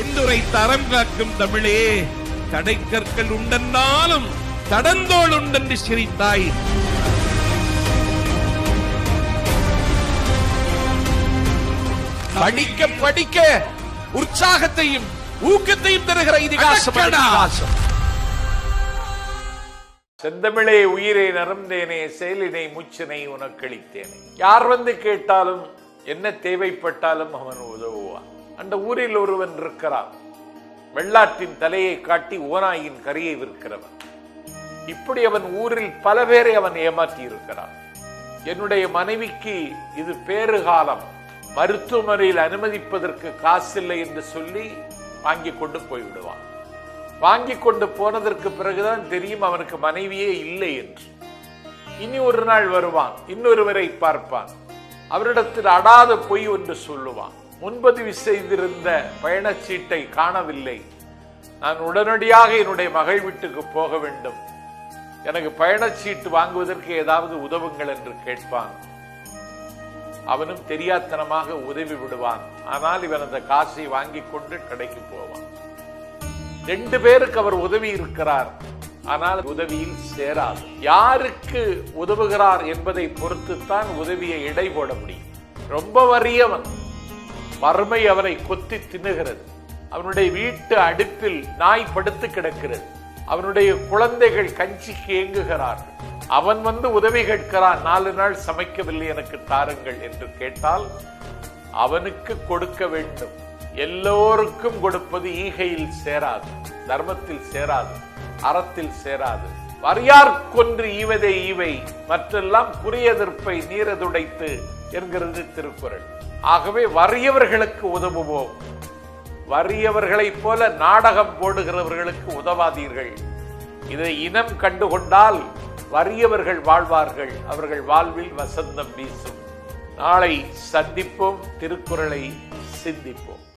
என்றுரை தரம் காக்கும் தமிழே தடைக்கற்கள் உண்டென்றாலும் தடந்தோள் உண்டென்று சிரித்தாய். படிக்க படிக்க உற்சாகத்தையும் ஊக்கத்தையும் தருகிற. இதிகாசம் செந்தமிழே உயிரை நரந்தேனே செயலினை முச்சினை உனக்களித்தேனே யார் வந்து கேட்டாலும் என்ன தேவைப்பட்டாலும் அவன் உதவுவான். அந்த ஊரில் ஒருவன் இருக்கிறான். வெள்ளாற்றின் தலையை காட்டி ஓனாயின் கரையை விற்கிறவன். இப்படி அவன் ஊரில் பல பேரை அவன் ஏமாற்றி இருக்கிறான் என்னுடைய மனைவிக்கு இது பேறுகாலம் மருத்துவமனையில் அனுமதிப்பதற்கு காசில்லை என்று சொல்லி வாங்கி கொண்டு போய்விடுவான். வாங்கி கொண்டு போனதற்கு பிறகுதான் தெரியும் அவனுக்கு மனைவியே இல்லை என்று. இனி ஒரு நாள் வருவான் இன்னொருவரை பார்ப்பான். அவரிடத்தில் அடாத பொய் ஒன்று சொல்லுவான். முன்பதிவு செய்திருந்த பயணச்சீட்டை காணவில்லை. நான் உடனடியாக என்னுடைய மகள் வீட்டுக்கு போக வேண்டும். எனக்கு பயணச்சீட்டு வாங்குவதற்கு ஏதாவது உதவுங்கள் என்று கேட்பான். அவனும் தெரியாத்தனமாக உதவி விடுவான். ஆனால் இவன் அந்த காசை வாங்கி கொண்டு கடைக்கு போவான். ரெண்டு பேருக்கு அவர் உதவி இருக்கிறார். ஆனால் உதவியில் சேராது. யாருக்கு உதவுகிறார் என்பதை பொறுத்துத்தான் உதவியை இடை போட முடியும். ரொம்ப வறியவன். வறுமை அவனை கொத்தி தின்னுகிறது. அவனுடைய வீட்டு அடுப்பில் நாய் படுத்து கிடக்கிறது. அவனுடைய குழந்தைகள் கஞ்சிக்கு ஏங்குகிறார்கள் அவன் வந்து உதவி கேட்கிறான். நாலு நாள் சமைக்கவில்லை எனக்கு தாருங்கள் என்று கேட்டால் அவனுக்கு கொடுக்க வேண்டும். எல்லோருக்கும் கொடுப்பது ஈகையில் சேராது தர்மத்தில் சேராது அறத்தில் சேராது. வரியார் கொன்று ஈவதே ஈவை மற்றெல்லாம் குறியெதிர்ப்பை நீரதுடைத்து என்கிறது திருக்குறள். ஆகவே வறியவர்களுக்கு உதவுவோம். வறியவர்களைப் போல நாடகம் போடுகிறவர்களுக்கு உதவாதீர்கள். இதை இனம் கண்டுகொண்டால் வறியவர்கள் வாழ்வார்கள் அவர்கள் வாழ்வில் வசந்தம் வீசும். நாளை சந்திப்போம் திருக்குறளை சிந்திப்போம்.